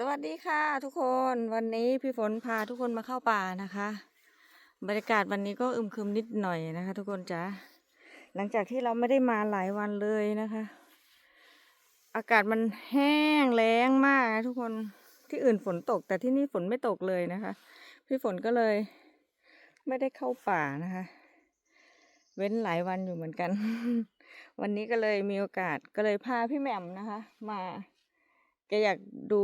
สวัสดีค่ะทุกคนวันนี้พี่ฝนพาทุกคนมาเข้าป่านะคะ บรรยากาศวันนี้ก็อึมครึมนิดหน่อยนะคะ ทุกคนจ้าหลังจากที่เราไม่ได้มาหลายวันเลยนะคะ อากาศมันแห้งแล้งมากนะทุกคนที่อื่นฝนตก แต่ที่นี่ฝนไม่ตกเลยนะคะ พี่ฝนก็เลย ไม่ได้เข้าป่านะคะ เว้นหลายวันอยู่เหมือนกัน วันนี้ก็เลยมีโอกาสก็เลยพาพี่แหม่มนะคะ มา แกอยากดู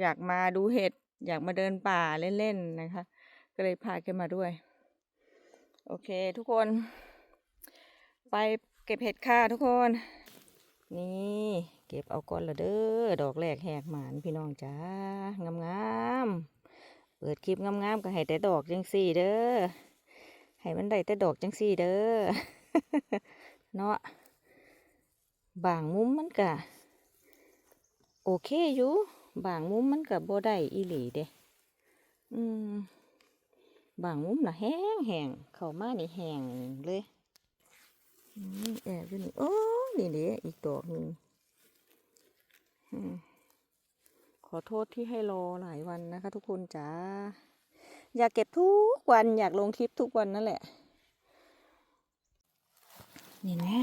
อยากมาดูเห็ด อยากมาเดินป่าเล่นๆนะคะ ก็เลยพาแกมาด้วย โอเคทุกคน ไปเก็บเห็ดค่ะทุกคน นี่เก็บเอาก่อนละเด้อ ดอกแรกแหกหมานพี่น้องจ้างามๆ เปิดคลิปงามๆก็ให้แต่ดอกจังสี่เด้อ ให้มันได้แต่ดอกจังสี่เด้อ เนาะบางมุมมันกะ โอเคอยู่บางมุมมันกับบได้อีหลีเด้อืมบางมุมน่ะแห้งแห้งเข้ามานี่แห้งเลยอืมแอบอยู่นี่โอ้นี่เด้อีกดอกหนึ่งขอโทษที่ให้รอหลายวันนะคะ ทุกคนจ้าอยากเก็บทุกวันอยากลงคลิปทุกวันนั่นแหละ นี่แน่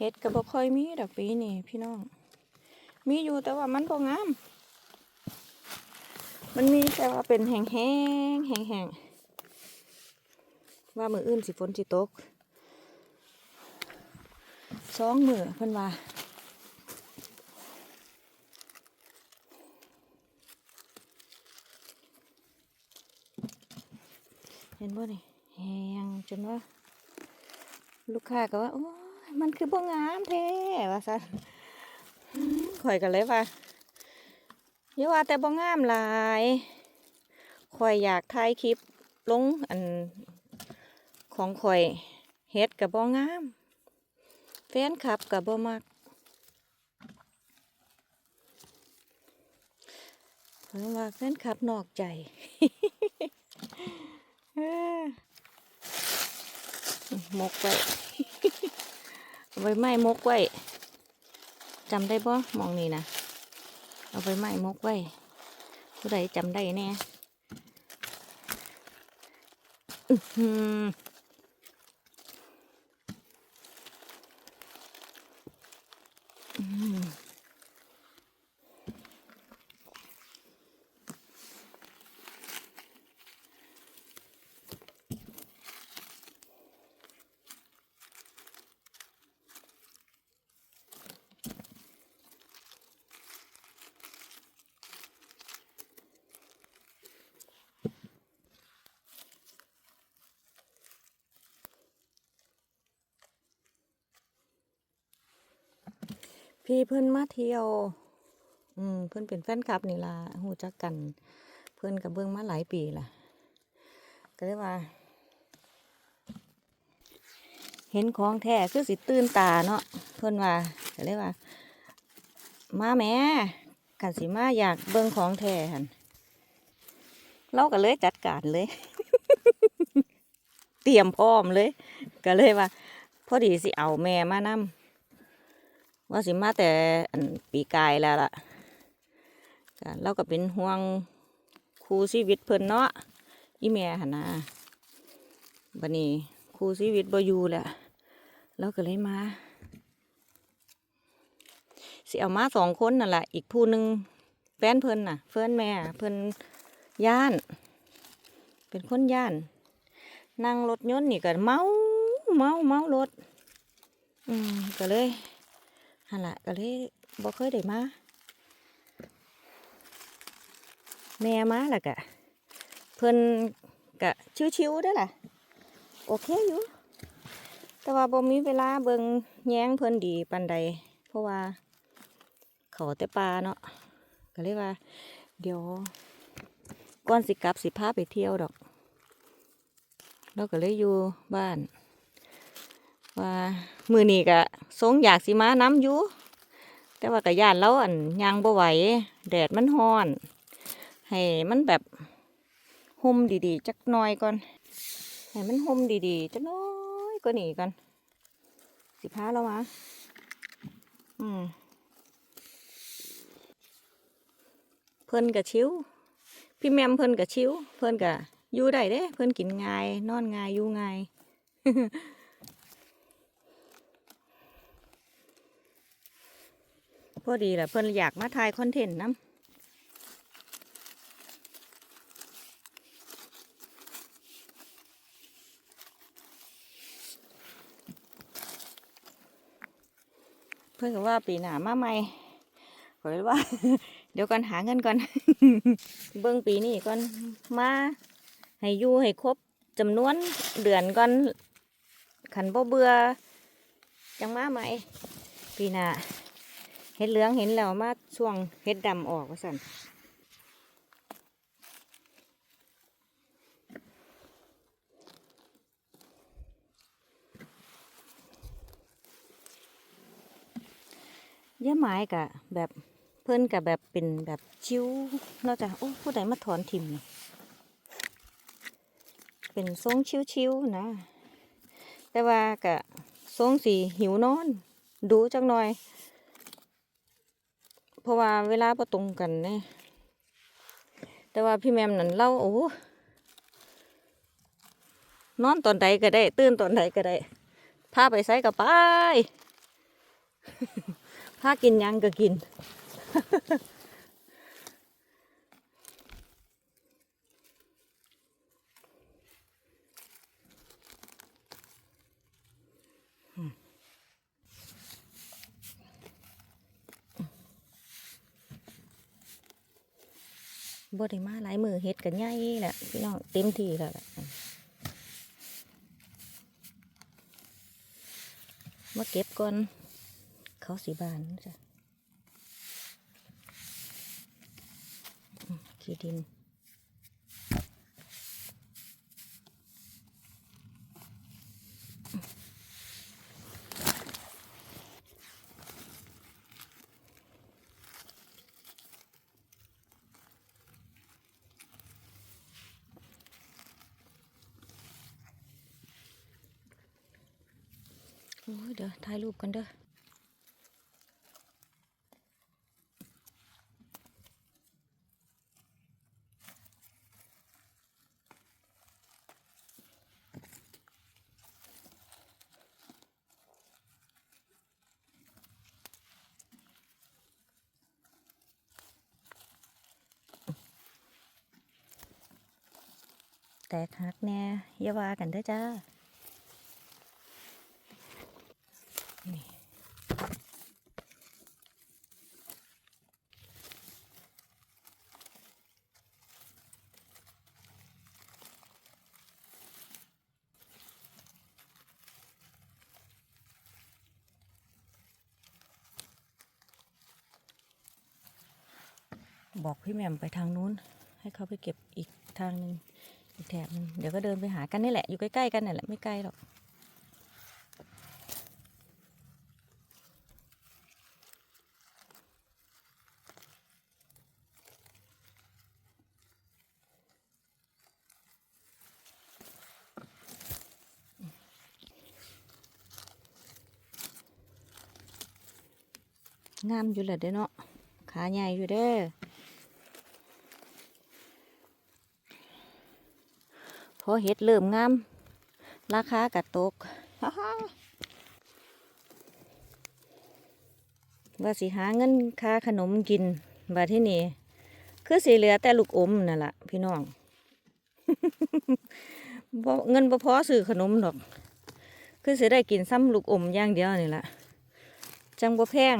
เห็ดก็บ่ค่อยมีดอกปีนี่พี่น้อง มีอยู่แต่ว่ามันบ่งาม มันมีแต่ว่าเป็นแห้งแห้งแห้งแห้งว่ามืออื่นสิฝนสิตกสองมือเพิ่นว่าเห็นบ่นี่แห้งจนว่า ลูกค้าก็ว่าโอ้ มันคือบ่งามแท้ว่าซั่นข่อยก็เลยว่าอย่าว่าแต่บ่งามหลายข่อยอยากถ่ายคลิปลงอันของข่อยเฮ็ดกับบ่งาม แฟนคลับกับบ่มักเพราะว่าแฟนคลับนอกใจเอ้อมกไว้ เอาไว้ไหม้มกไว้จำได้บ่มองนี่นะเอาไว้ไหม้มกไว้ผู้ใดจำได้แน่อือ พี่เพิ่อนมาเที่ยว อืมเพิ่อนเป็นแฟนคลับนี่ล่ะหูจักกัน เพิ่อนกับเบิ่งมาหลายปีล่ะ ก็เลยว่า เห็นของแท้คือสิตื่นตาเนาะเพิ่อนว่าก็เลยว่า มาแม่กันสิมาอยากเบิ่งของแท้หันเราก็เลยจัดการเลย เตรียมพร้อมเลย ก็เลยว่า พอดีสิเอาแม่มานำ ว่าสิมาแต่อันปีกายแล้วล่ะกเราก็เป็นห่วงครูชีวิตเพิ่นเนาะอีแม่หันนะบัดนี้ครูชีวิตบอยู่แล้วเราก็เลยมาสิเอามาสองคนนั่นแหละอีกผู้หนึ่งแฟนเพิ่นน่ะ เพื่อนแม่เพิ่นย่าน เป็นคนย่าน นั่งรถยนต์นี่ก็เมาเมาเมารถ อืมก็เลย ฮันละก็เลยบ่เคยได้มาแม่มาแล้วกะ เพิ่นกะชิวๆได้ล่ะ โอเคอยู่ แต่ว่าบ่มีเวลาเบิ่งแย้งเพิ่นดีปานใด เพราะว่าเขาแต่ปลาเนาะก็เลยว่า เดี๋ยวก่อนสิกลับสิพาไปเที่ยวดอกเราก็เลยอยู่บ้าน ว่า มือนี้ก็ทรงอยากสิมาน้ำอยู่ แต่ว่ากะย่านเราอันยางบ่ไหว แดดมันฮ้อน ให้มันแบบห่มดีๆ จักหน่อยก่อน ให้มันห่มดีๆจักน้อยก็นี่ก่อน สิพาเรามาอืมเพิ่นกับชิว พี่แมมเพิ่นกับชิว เพิ่นกับอยู่ได้เด้ เพิ่นกินง่าย นอนง่ายอยู่ง่าย อดีแหละเพิ่อนอยากมาถ่ายคอนเทนต์น้ำเพิ่อนก็ว่าปีหน้ามาใหม่ขอยว่า เดี๋ยวก่อนหาเงินก่อน เบิ่งปีนี้ก่อนมาให้อยู่ให้ครบจำนวนเดือนก่อนขันบ่เบื่อจังมาใหม่ปีหน้า เห็ดเหลืองเห็นแล้วมาช่วงเห็ดดำออกว่าสั่นย่าไม้กะแบบเพิ่นกับแบบเป็นแบบชิวเนอกจากโอ้ผู้ใดมาถอนทิมเป็นทรงชิวๆนะ แต่ว่ากะทรงสีหิวนอน ดูจังหน่อย ราะว่าเวลาประตรงกันเนี่ยแต่ว่าพี่แมมนั่นเล่าโอ้นอนตอนใดก็ได้ ตื่นตอนใดก็ได้พาไปใส่กับไปพากินยังก็กิน บ่ได้มาหลายมือเฮ็ดกันใหญ่แหละพี่น้องเต็มที่แล้วแหละมาเก็บก่อน เขาสีบานจ้ะขี้ดิน เดี๋ยวถ่ายรูปกันเด้อ แตกหักแน่อย่าว่ากันเด้อจ้า บอกพี่แหม่มไปทางนู้น ให้เขาไปเก็บอีกทางหนึ่งอีกแถบนึงเดี๋ยวก็เดินไปหากันนี่แหละ อยู่ใกล้ๆกันนี่แหละไม่ไกลหรอกงามอยู่แหละเด้เนาะขาใหญ่อยู่เด้อ อเห็ดเริ่มงาม ราคากระตกว่าสิหาเงินค่าขนมกินบาที่นี่คือสีเหลือแต่ลูกอมนั่นแหละพี่น้องเงินพอซื้อขนมดอก คือสิได้กินซ้ำลูกอมอย่างเดียวนี่แหละจังบ่แพง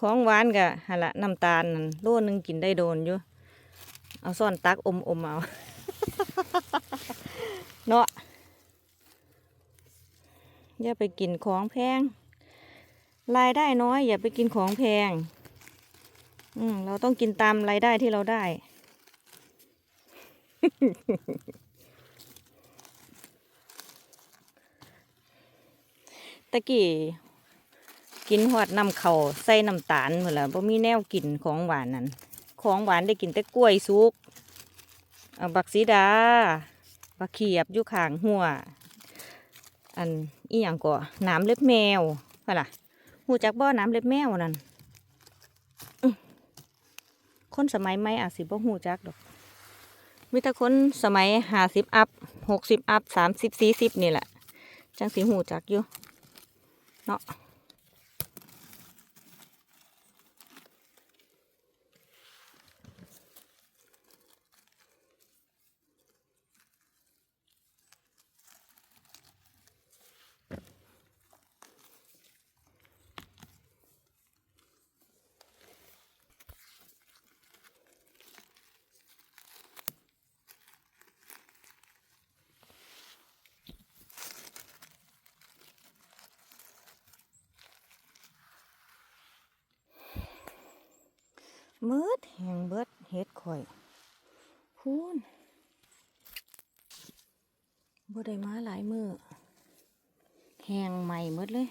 ของหวานกะฮะละน้ำตาลนั่นโลนึงกินได้โดนอยู่ เอาซ่อนตักอมอมเอา เนาะอย่าไปกินของแพง รายได้น้อย อย่าไปกินของแพง อืมเราต้องกินตามรายได้ที่เราได้ ตะกี้กินหอดน้ำเขาวใส่น้ำตาลหมดละบ่มีแนวกินของหวานนั่น ของหวานได้กินแต่กล้วยสุกอาบักสีดา บักเขียบอยู่ข้างหัว อันอีหยังก่อน้ำเล็บแมวเปะล่ะหูจักบ่อน้ำเล็บแมวนั่นอื้อคนสมัยใหม่อาจสิบ่หูจักดอกมีแต่คนสมัยห้าสิบอัพหกสิบอัพสามสิบสี่สิบนี่แหละ จังสีหูจักอยู่ เนาะ มืดแหงเบิดเฮ็ดข่อยพูนบ่ได้มาหลายมือแหงใหม่เมดเลย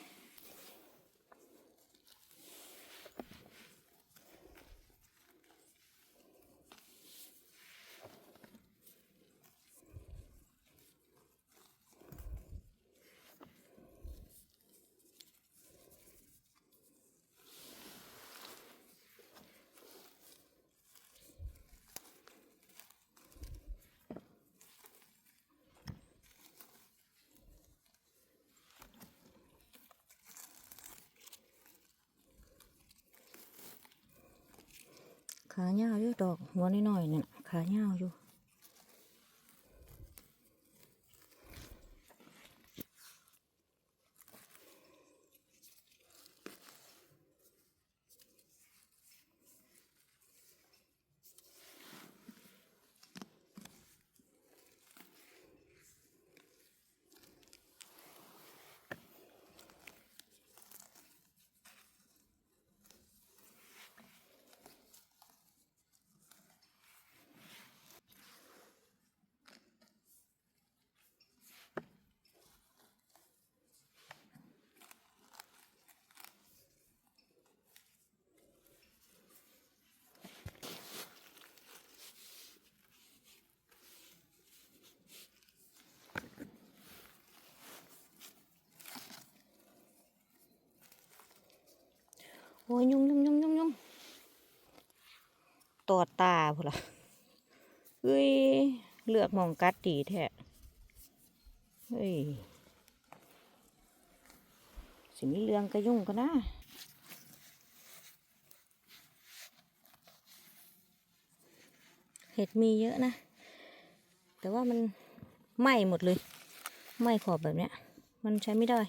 ดอกหัวน้อยๆเนี่ยขาเหี่ยวอยู่ โอ้ยยุ่งยุ่งยุ่งยุ่งยุ่งตอดตาพุ่นล่ะเฮ้ย เลือกมองกัดดีแท้เฮ้ย สิมีเรื่องกระยุ่งก็นะเห็ดมีเยอะนะ แต่ว่ามันไหม้หมดเลย ไหม้ขอบแบบเนี้ย มันใช้ไม่ได้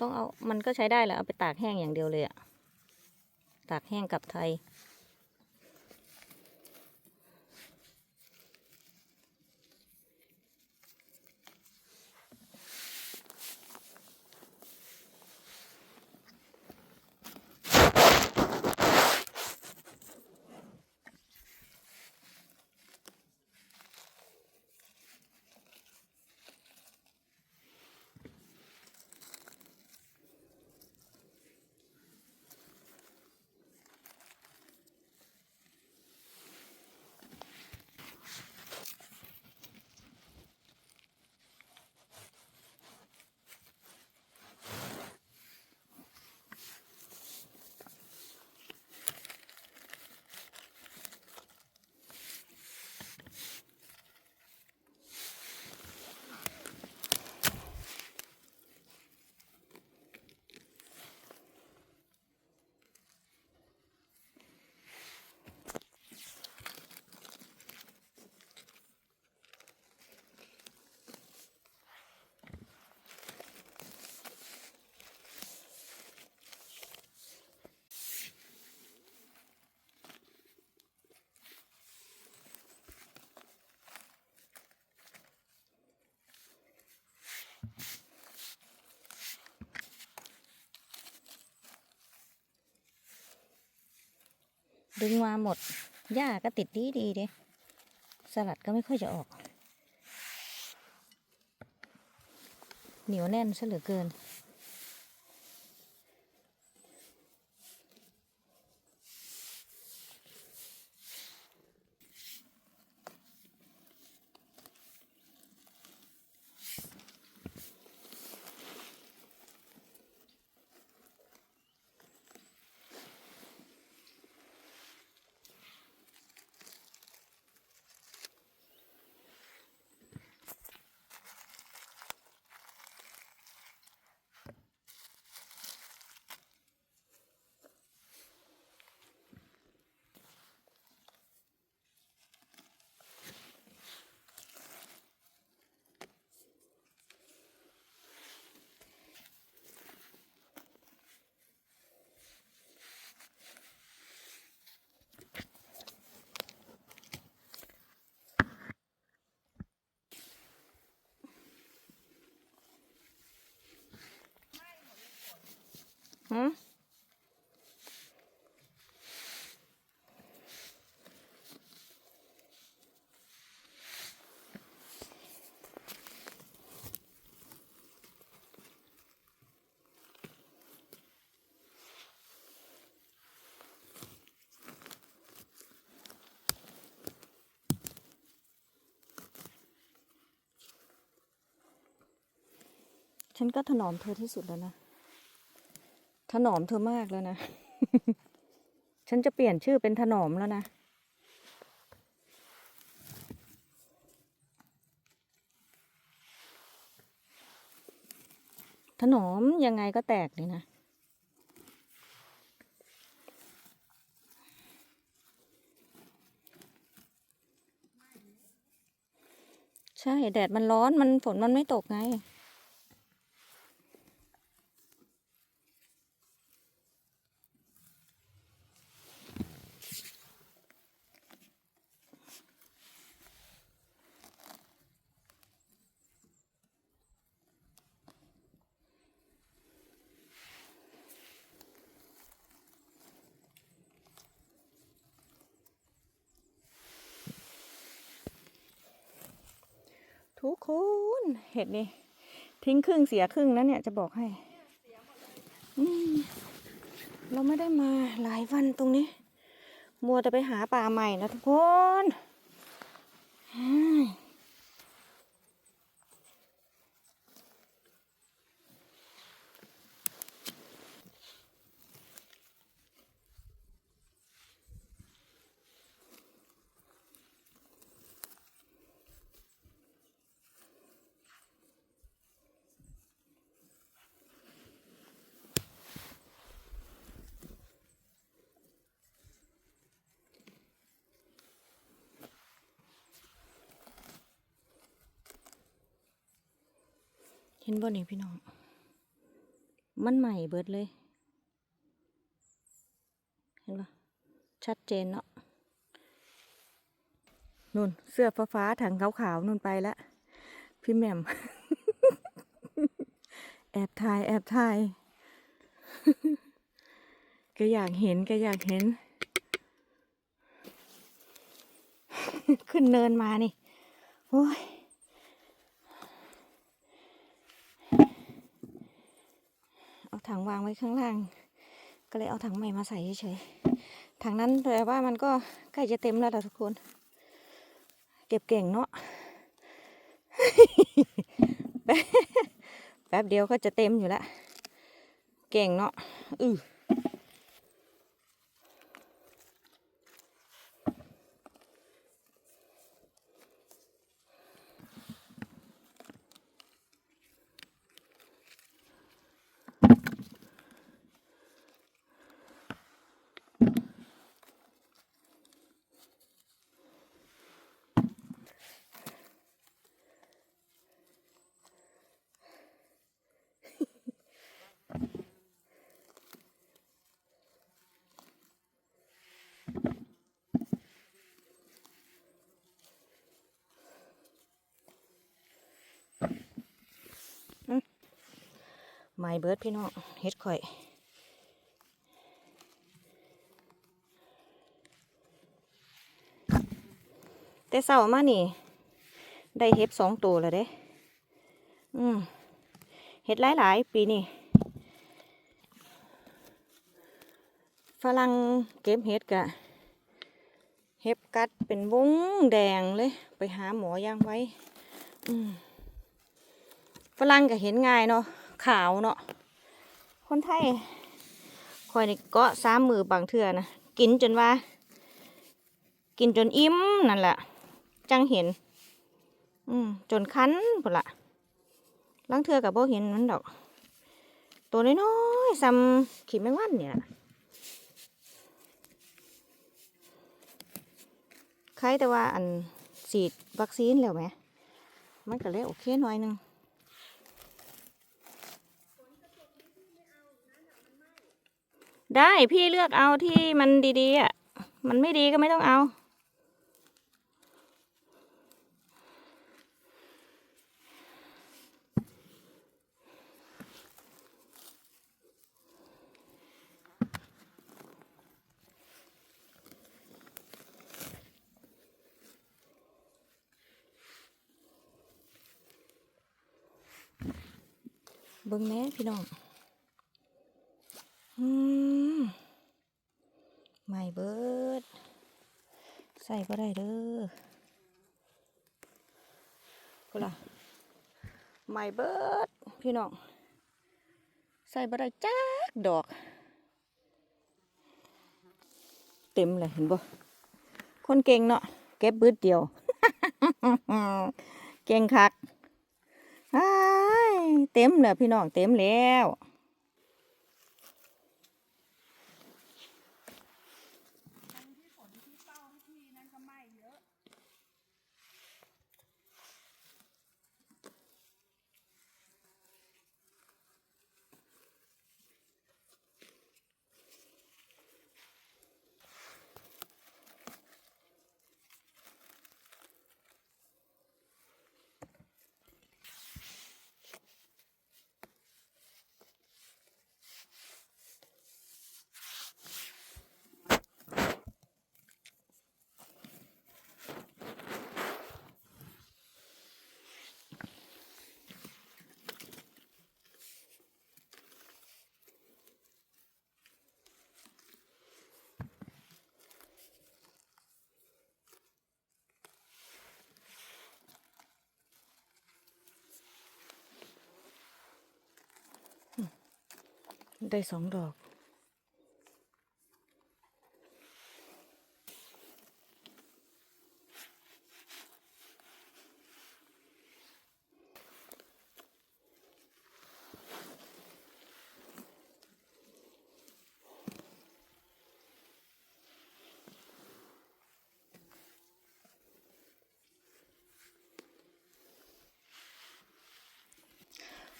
ต้องเอามันก็ใช้ได้แหละเอาไปตากแห้งอย่างเดียวเลยอะตากแห้งกับไทย ดึงมาหมด หญ้าก็ติดดีดีเด้สลัดก็ไม่ค่อยจะออก เหนียวแน่นซะเหลือเกิน ฉันก็ถนอมเธอที่สุดแล้วนะ ถนอมเธอมากแล้วนะ ฉันจะเปลี่ยนชื่อเป็นถนอมแล้วนะ ถนอมยังไงก็แตกเลยนะใช่ แดดมันร้อนมันฝนมันไม่ตกไง ทุกคนเห็ดนี่ทิ้งครึ่งเสียครึ่งนะเนี่ยจะบอกให้เราไม่ได้มาหลายวันตรงนี้ มัวแต่ไปหาป่าใหม่นะทุกคน ห็นบ่นี่พี่น้อง มันใหม่เบิดเลย เห็นปะชัดเจนเนาะนุ่น เสื้อฟ้าๆถังขาวๆนุ่นไปแล้วพี่แหม่ม แอบถ่ายแอบถ่ายก็อยากเห็นก็อยากเห็น ขึ้นเนินมานี่ โอ้ย เอาถังวางไว้ข้างล่าง ก็เลยเอาถังใหม่มาใส่เฉยๆถังนั้นแต่ว่ามันก็ใกล้จะเต็มแล้วล่ะทุกคน เก็บเก่งเนาะแป๊บเดียวก็จะเต็มอยู่แล้วเก่งเนาะอือ ไม้เบิร์ดพี่น้องเฮ็ดข่อย แต่เศร้ามานี่ ได้เห็ดสองตัวแล้วเด้ อืมเห็ดหลาย ๆ ปีนี่ฝรั่งเก็บเห็ดกะเห็บกัดเป็นวงแดงเลย ไปหาหมอย่างไว้ อืมฝรั่งก็เห็นง่ายเนาะ ขาวเนาะคนไทยคอยนี่เก็สามมือบางเทื่อนะกินจนว่า กินจนอิ่มนั่นแหละจังเห็น อืมจนคันพุ่นละลังเทือกับโบเห็นมันดอก ตัวน้อยๆซ้ำขีดแมงวันเนี่ยใครแต่ว่าอันฉีดวัคซีนแล้วไหม มันก็เลยโอเคหน่อยหนึง ได้พี่เลือกเอาที่มันดีๆอะ มันไม่ดีก็ไม่ต้องเอา เบิ้งแม่พี่น้อง อืมไม่เบิด ใส่บ่ได้เด้อก็ล่ะไม่เบิด พี่น้อง ใส่บ่ได้จักดอก เต็มเลยเห็นบ่คนเก่งเนาะเก็บบืดเดียว เก่งคักอ้ยเต็มเลยพี่น้องเต็มแล้ว ได้สองดอก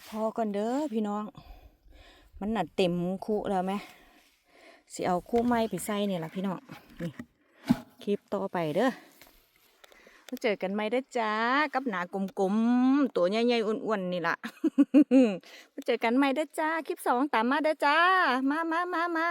พอก่อนเด้อพี่น้อง มันน่ะเต็มคุแล้วไหมสิเอาคู่ไม้ไปใส่เนี่ยละพี่น้องนี่คลิปต่อไปเด้อมาเจอกันไหมเด้อจ้ากับหนากลมๆตัวใหญ่ๆอ้วนๆนี่ล่ะมาเจอกันไหมเด้อจ้าคลิปสองตามมาเด้อจ้า มามามามา